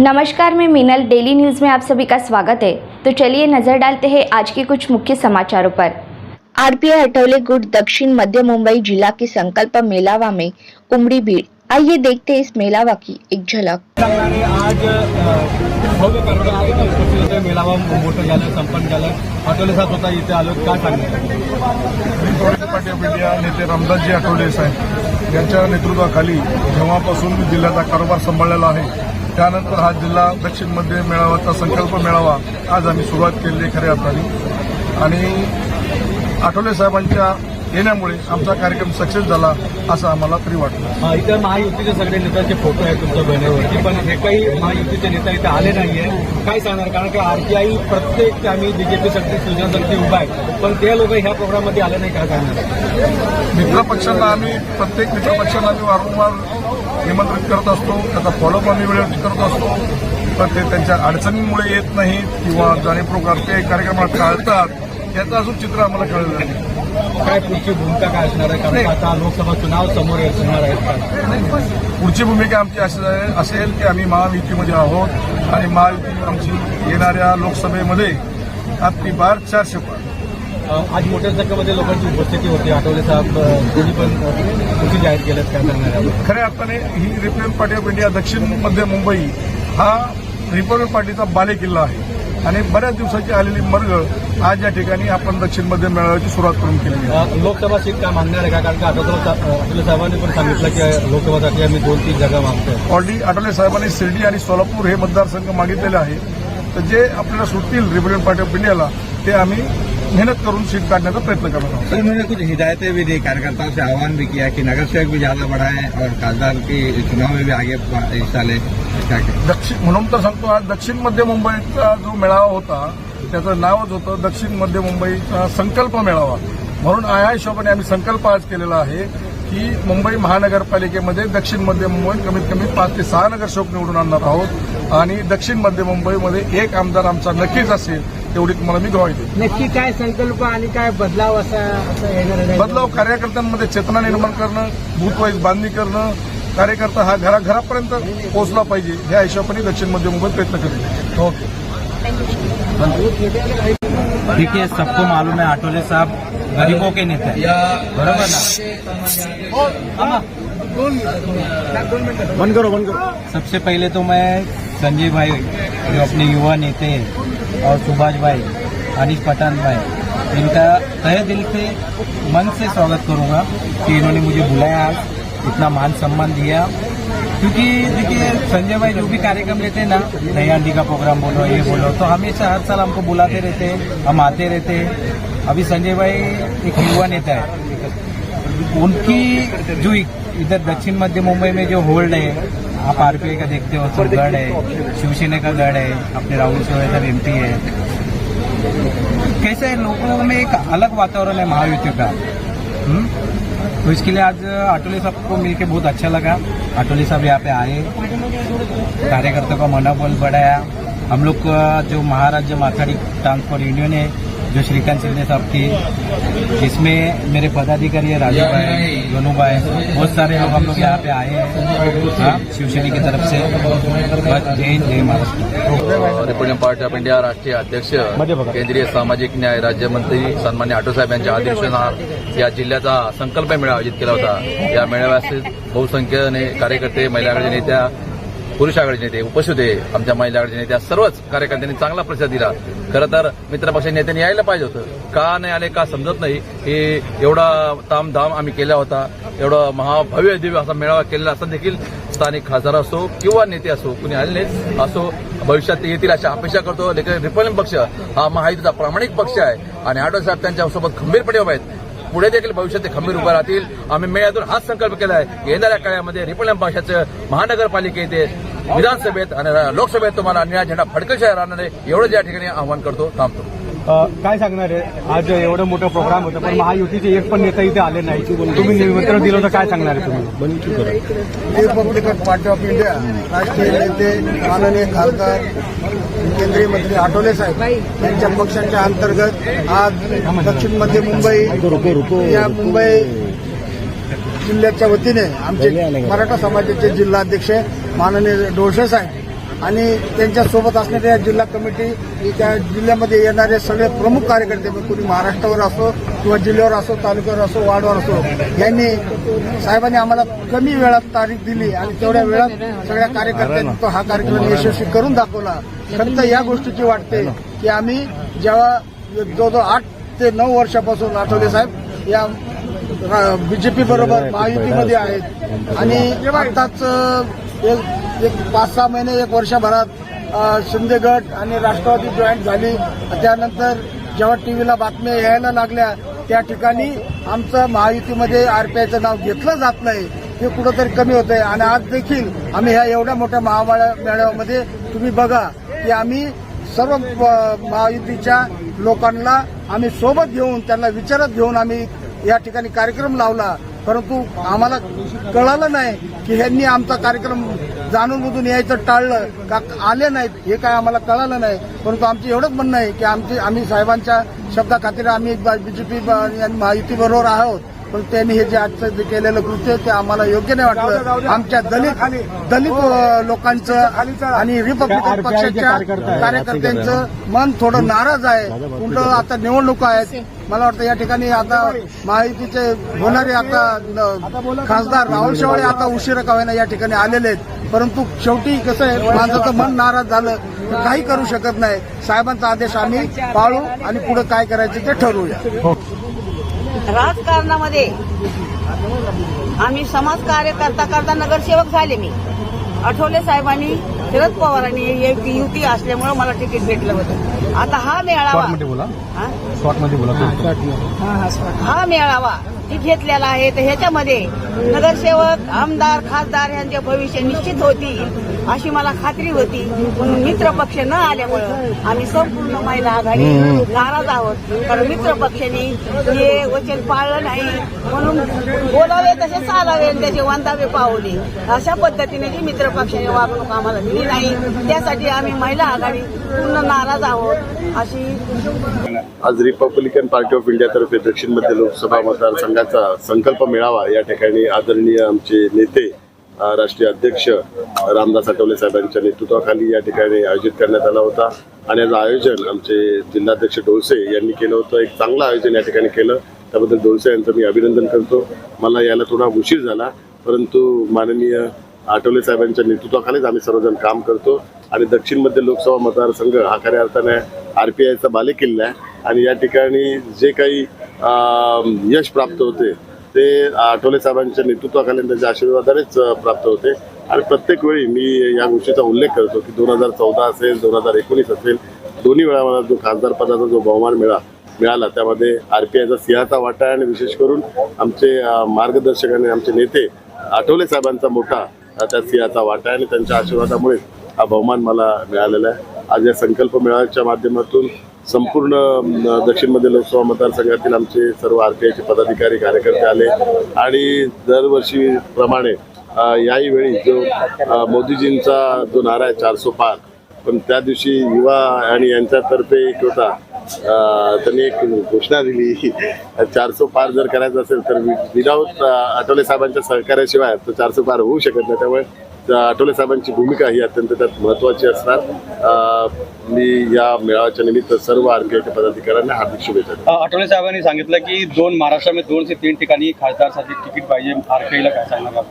नमस्कार मैं Meenal daily news में आप सभी का स्वागत है। तो चलिए नज़र डालते हैं आज के कुछ मुख्य समाचारों पर। आरपीआई अटौले गुट दक्षिण मध्य मुंबई जिला के संकल्प मेलावा में उमड़ी भीड़। आइए देखते हैं इस मेलावा की एक झलक। आज भव्य कार्यक्रमामध्ये उपस्थित होते मोठं झालं संपन्न झालं हॉटेल साहेब स्वतः इथे आलो काय सांगणार रिपब्लिक पार्टी ऑफ़ इंडिया नेते रामदासजी आठवले साहेब यांच्या नेतृत्वाखाली जेव्हापासून जिल्ह्याचा कारभार सांभाळलेला आहे त्यानंतर हा जिल्हा दक्षिण मध्य मेळावाचा संकल्प मेळावा आज आम्ही सुरुवात केली आहे खऱ्या अर्थाने. आणि आठवले साहेबांच्या येण्यामुळे आमचा कार्यक्रम सक्सेस झाला असं आम्हाला तरी वाटलं इथं महायुतीचे सगळे नेत्यांचे फोटो आहेत तुमच्या बहिणीवरती पण हे काही महायुतीचे नेता इथे आले नाहीये. काय सांगणार? कारण की आरटीआय प्रत्येक आम्ही बीजेपीसाठी सुजनासाठी उभा आहे. पण ते लोक ह्या प्रोग्राममध्ये आले नाही काय सांगणार? मित्रपक्षांना आम्ही प्रत्येक मित्रपक्षांना आम्ही वारंवार निमंत्रित करत असतो. त्याचा फॉलोअप आम्ही वेळेवरती करत असतो. पण ते त्यांच्या अडचणींमुळे येत नाहीत किंवा जाणीवपूर्वक ते कार्यक्रमात टाळतात. याचं अजून चित्र आम्हाला कळलं नाही. काय पुढची भूमिका काय असणार आहे? कारण आता लोकसभा चुनाव समोर येणार आहेत. पुढची भूमिका आमची अशी आहे- असेल की आम्ही महायुतीमध्ये आहोत आणि महायुती आमची येणाऱ्या लोकसभेमध्ये आपली बार चारशे पार. आज मोठ्या संख्येमध्ये लोकांची उपस्थिती होती. आठवले साहेब दोन्ही पण कृती जाहीर केल्यात काय यावर? खऱ्या अर्थाने ही रिपब्लिक पार्टी ऑफ इंडिया दक्षिण मध्य मुंबई हा रिपब्लिक पार्टीचा बालेकिल्ला आहे. आणि बऱ्याच दिवसाची आलेली मर्ग आज या ठिकाणी आपण दक्षिण मध्य मेळाव्याची सुरुवात करून केली आहे. लोकसभा सीट काय मागणार आहे का? कारण का आठवले साहेबांनी पण सांगितलं की लोकसभासाठी आम्ही दोन तीन जागा मागतोय. ऑलरेडी आठवले साहेबांनी शिर्डी आणि सोलापूर हे मतदारसंघ मागितलेले आहे. तर जे आपल्याला सुटतील रिपब्लिक पार्टी ऑफ इंडियाला ते आम्ही मेहनत करून सीट काढण्याचा प्रयत्न करणार आहोत. सर उन्होंने कुछ हिदायतें भी दी कार्यकर्ताओं से आह्वान भी किया कि नगर सेवक भी ज्यादा बढ़ाएं और खासदार की चुनाव में भी आगे हिस्सा लें। दक्षिण म्हणून तर सांगतो आज दक्षिण मध्य मुंबईचा जो मेळावा होता त्याचं नावच होतं दक्षिण मध्य मुंबईचा संकल्प मेळावा. म्हणून या हिशोबाने आम्ही संकल्प आज केलेला आहे की मुंबई महानगरपालिकेमध्ये दक्षिण मध्य मुंबईत कमीत कमी पाच ते सहा नगरसेवक निवडून आणणार आहोत. आणि दक्षिण मध्य मुंबईमध्ये एक आमदार आमचा नक्कीच असेल तेवढी तुम्हाला मी ग्वाही देतो. नक्की काय संकल्प आणि काय बदलाव असा बदलाव कार्यकर्त्यांमध्ये चेतना निर्माण करणं बूथवाईज बांधणी करणं कार्यकर्ता हा घराघरापर्यंत पोहोचला पाहिजे ह्या हिशोबाने दक्षिण मध्य मुंबईत प्रयत्न करेल ओके. देखिए सबको मालूम है आठवले साहब गरीबों के नेता है। बरोबर ना? बंद करो बंद करो। सबसे पहले तो मैं संजय भाई जो अपने युवा नेते हैं और सुभाष भाई अनिश पठान भाई इनका तहे दिल से मन से स्वागत करूँगा कि इन्होंने मुझे बुलाया आज इतना मान सम्मान दिया। क्योंकि देखिए, संजय भाई जो भी कार्यक्रम लेते हैं ना आंटी का प्रोग्राम बोलो, ये बोलो तो हमेशा हर साल हमको बुलाते रहते हैं, हम आते रहते हैं। अभी संजय भाई एक युवा नेता है। उनकी जो इधर दक्षिण मध्य मुंबई में जो होल्ड है, आप आरपीआई का देखते हो तो गढ़ है। शिवसेना का गढ़ है, अपने राहुल सर एमपी है। कैसे लोगों में एक अलग वातावरण है महायुति का। हम्म? तो इसके लिए आज आटोले साहब को मिलके बहुत अच्छा लगा। आटोले साहब यहाँ पे आए। कार्यकर्ताओं का मनोबल बढ़ाया। हम लोग का जो महाराज्य माथाड़ी ट्रांसपोर्ट यूनियन है जो श्रीकांत शिंदे साहब की इसमें मेरे पदाधिकारी है राजू भाई योनू भाई बहुत सारे लोग हम लोग यहाँ पे आए हैं शिवसेना की तरफ से। बस जय हिंद जय Maharashtra. Republican Party of India राष्ट्रीय अध्यक्ष केंद्रीय सामाजिक न्याय राज्यमंत्री सन्मान्य आठवसाहेब यांच्या आदेशानुसार या जिल्ह्याचा संकल्प मेळावा आयोजित केला होता. या मेळाव्यास बहुसंख्येने कार्यकर्ते महिला नेत्या पुरुष आघाडीचे नेते उपस्थित होते. आमच्या महिला आघाडीचे नेत्या सर्वच कार्यकर्त्यांनी चांगला प्रतिसाद दिला. खरं तर मित्रपक्षाच्या नेत्यांनी यायला पाहिजे होतं. का नाही आले का समजत नाही. की एवढा तामधाम आम्ही केला होता. एवढा महाभव्य दिव्य असा मेळावा केलेला असा देखील स्थानिक खासदार असो किंवा नेते असो कुणी आले नाहीत असो भविष्यात ते येतील अशा अपेक्षा करतो. लेकिन रिपब्लिकन पक्ष हा महायुतीचा प्रामाणिक पक्ष आहे. आणि आठवले साहेब त्यांच्यासोबत खंबीरपणे उभे आहेत. पुढे देखील भविष्यात ते खंबीर उभा राहतील. आम्ही मेळ्यातून हाच संकल्प केला आहे येणाऱ्या काळामध्ये रिपब्लिकन पक्षाचं महानगरपालिकेत विधानसभेत आणि लोकसभेत तुम्हाला निळा झेंडा फडकशा राहणार आहे. एवढंच या ठिकाणी आव्हान करतो. थांबतो. काय सांगणार आहे? आज एवढं मोठं प्रोग्राम होतं पण महायुतीचे एक पण नेता इथे आले नाही तुम्ही निमंत्रण दिलं तर काय सांगणार आहे तुम्ही? रिपब्लिकन पार्टी ऑफ इंडिया राष्ट्रीय नेते माननीय खासदार केंद्रीय मंत्री आठवले साहेब यांच्या पक्षाच्या अंतर्गत आज दक्षिण मध्य मुंबई या मुंबई जिल्ह्याच्या वतीने आमचे मराठा समाजाचे जिल्हाध्यक्ष माननीय डोळसे साहेब आणि त्यांच्यासोबत असणाऱ्या जिल्हा कमिटी त्या जिल्ह्यामध्ये येणारे सगळे प्रमुख कार्यकर्ते मग कुणी महाराष्ट्रावर असो किंवा जिल्ह्यावर असो तालुक्यावर असो वार्डवर असो यांनी साहेबांनी आम्हाला कमी वेळात तारीख दिली आणि तेवढ्या वेळात सगळ्या कार्यकर्त्यांनी तो हा कार्यक्रम यशस्वी करून दाखवला. फक्त या गोष्टीची वाटते की आम्ही जेव्हा जवळजवळ आठ ते नऊ वर्षापासून आठवले साहेब या बीजेपी बरोबर महायुतीमध्ये आहेत. आणि आताच एक एक पाच सहा महिने एक वर्षभरात शिंदे गट आणि राष्ट्रवादी जॉईंट झाली. त्यानंतर जेव्हा टीव्हीला बातम्या यायला लागल्या त्या ठिकाणी आमचं महायुतीमध्ये आरपीआयचं नाव घेतलं जात नाही. हे कुठंतरी कमी होत आहे आणि आज देखील आम्ही ह्या एवढ्या मोठ्या महामेळा मेळाव्यामध्ये तुम्ही बघा की आम्ही सर्व महायुतीच्या लोकांना आम्ही सोबत घेऊन त्यांना विचारत घेऊन आम्ही या ठिकाणी कार्यक्रम लावला परंतु आम्हाला कळालं नाही की ह्यांनी आमचा कार्यक्रम जाणून बुजून यायचं टाळलं का आले नाहीत हे काय आम्हाला कळालं नाही. परंतु आमचं एवढंच म्हणणं आहे की आमची आम्ही साहेबांच्या शब्दाखातीर आम्ही बीजेपी आणि महायुती बरोबर आहोत. पण त्यांनी हे जे आजचं जे केलेलं कृत्य ते आम्हाला योग्य नाही वाटलं. आमच्या दलित दलित अ, लोकांचं आणि रिपब्लिकन पक्षाच्या कार्यकर्त्यांचं मन थोडं नाराज आहे. कुठं आता निवडणुका आहेत. मला वाटतं या ठिकाणी आता महायुतीचे होणारे आता खासदार राहुल शेवाळे आता उशिरा का या ठिकाणी आलेले आहेत. परंतु शेवटी कसं आहे माझं मन नाराज झालं. तर काही करू शकत नाही. साहेबांचा आदेश आम्ही पाळू आणि पुढे काय करायचं ते ठरवूया. राजकारणामध्ये आम्ही समाज कार्य करता करता नगरसेवक झाले मी. आठवले साहेबांनी शरद पवारांनी एक युती असल्यामुळे मला तिकीट भेटलं होतं. आता हा मेळावा बोला. हा? हा मेळावा घेतलेला आहे. तर ह्याच्यामध्ये नगरसेवक आमदार खासदार यांचे भविष्य निश्चित होती अशी मला खात्री होती. म्हणून मित्र पक्ष न आल्यामुळं आम्ही संपूर्ण महिला आघाडी नाराज आहोत. कारण मित्र पक्षांनी हे वचन पाळलं नाही. म्हणून बोलावे तसे चालावे आणि त्याचे वंदावे पावले. अशा पद्धतीने जी मित्र पक्षाने वागणूक आम्हाला दिली नाही त्यासाठी आम्ही महिला आघाडी पूर्ण नाराज आहोत अशी आज रिपब्लिकन पार्टी ऑफ इंडियातर्फे दक्षिण मध्य लोकसभा मतदारसंघाचा संकल्प मिळावा या ठिकाणी आदरणीय आमचे नेते राष्ट्रीय अध्यक्ष रामदास आठवले साहेबांच्या नेतृत्वाखाली या ठिकाणी आयोजित करण्यात आला होता. आणि याचं आयोजन आमचे जिल्हाध्यक्ष डोळसे यांनी केलं होतं. एक चांगलं आयोजन या ठिकाणी केलं. त्याबद्दल डोळसे यांचं मी अभिनंदन करतो. मला याला थोडा उशीर झाला परंतु माननीय आठवले साहेबांच्या नेतृत्वाखालीच आम्ही सर्वजण काम करतो. आणि दक्षिण मध्य लोकसभा मतदारसंघ हा खऱ्या अर्थाने आर पी आयचा बालेकिल्ला आहे. आणि या ठिकाणी जे काही यश प्राप्त होते. ते आठवले साहेबांच्या नेतृत्वाखाली त्यांच्या आशीर्वादानेच प्राप्त होते. आणि प्रत्येक वेळी मी या गोष्टीचा उल्लेख करतो की दोन हजार चौदा असेल दोन हजार एकोणीस असेल दोन्ही वेळा मला जो खासदार पदाचा जो बहुमान मिळा मिळाला त्यामध्ये आर पी आयचा सिंहाचा वाटा आहे आणि विशेष करून आमचे मार्गदर्शक आणि आमचे नेते आठवले साहेबांचा मोठा त्या सिंहाचा वाटा आहे आणि त्यांच्या आशीर्वादामुळे हा बहुमान मला मिळालेला आहे. आज या संकल्प मेळाव्याच्या माध्यमातून संपूर्ण दक्षिणमध्ये लोकसभा मतदारसंघातील आमचे सर्व आर पी आयचे पदाधिकारी कार्यकर्ते आले. आणि दरवर्षीप्रमाणे याही वेळी जो मोदीजींचा जो नारा आहे चारसो पार पण त्या दिवशी युवा आणि यांच्यातर्फे एक होता त्यांनी एक घोषणा दिली. चारसो पार जर करायचं असेल तर विदाऊट आठवले साहेबांच्या सहकार्याशिवाय तो चारसो पार होऊ शकत नाही. त्यामुळे आठवले साहेबांची भूमिका ही अत्यंत त्यात महत्वाची असणार. मी या मेळाव्याच्या निमित्त सर्व आरपीआयच्या पदाधिकाऱ्यांना हार्दिक शुभेच्छा. आठवले साहेबांनी सांगितलं की दोन महाराष्ट्रामध्ये दोन ते तीन ठिकाणी खासदारसाठी तिकीट पाहिजे. आरपीआयला काय सांगणार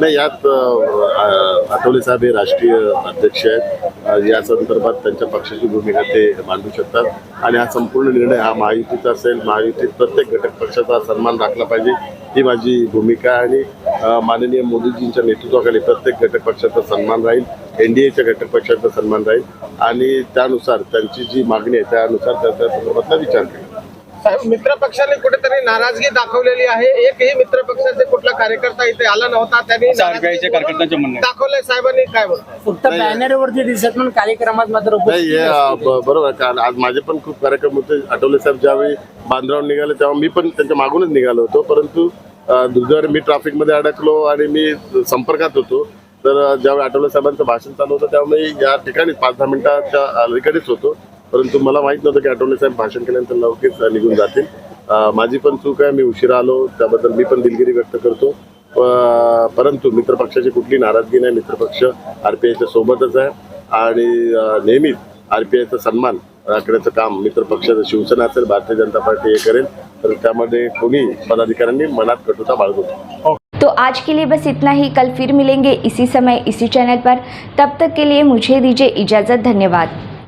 नाही यात आठवले साहेब हे राष्ट्रीय अध्यक्ष आहेत. या संदर्भात त्यांच्या पक्षाची भूमिका ते मांडू शकतात. आणि हा संपूर्ण निर्णय हा महायुतीचा असेल. महायुतीत प्रत्येक घटक पक्षाचा सन्मान राखला पाहिजे. ही माझी भूमिका आहे आणि माननीय मोदीजींच्या नेतृत्वाखाली प्रत्येक घटक पक्षाचा सन्मान राहील एन डी घटक पक्षाचा सन्मान राहील आणि त्यानुसार त्यांची जी मागणी आहे त्यानुसार त्या त्या संदर्भातला विचार करेल मित्र पक्षाने कुठेतरी नाराजगी दाखवलेली आहे. एकही मित्र पक्षाचे कुठला कार्यकर्ता इथे आला नव्हता त्यांनी च्या कार्यकर्त्यांचं म्हणणं. दाखवलंय. साहेबांनी काय बोलतात? फक्त बॅनरवरती दिसत म्हणून कार्यक्रमात मात्र नाही हे अं, ब- बरोबर आहे. कारण आज माझे पण खूप कार्यक्रम होते. आठवले साहेब ज्यावेळी बांद्रावून निघाले तेव्हा मी पण त्यांच्या मागूनच निघालो होतो. परंतु अं, दुर्दैवाने मी ट्रॅफिकमध्ये अडकलो आणि मी संपर्कात होतो. तर अं, ज्यावेळी आठवले साहेबांचं भाषण चालू होतं त्यावेळी मी या ठिकाणी पाच दहा मिनिटाच्या अलीकडेच होतो. परंतु मला माहीत नव्हतं की आठवले साहेब भाषण केल्यानंतर लवकरच निघून जातील. माझी पण चूक आहे मी उशिरा आलो त्याबद्दल मी पण दिलगिरी व्यक्त करतो. परंतु मित्रपक्षाची कुठली नाराजगी नाही मित्रपक्ष आरपीआयच्या सोबतच आहे. आणि अं, नेहमीच आयचा सन्मान राखण्याचं काम मित्र शिवसेना असेल भारतीय जनता पार्टी हे करेल तर त्यामध्ये कोणी पदाधिकाऱ्यांनी मनात कटुता बाळगतो तो आज के लिए बस इतना ही कल फिर मिलेंगे इसी समय इसी चैनल पर। तब तक के लिए मुझे दीजिए इजाज़त धन्यवाद।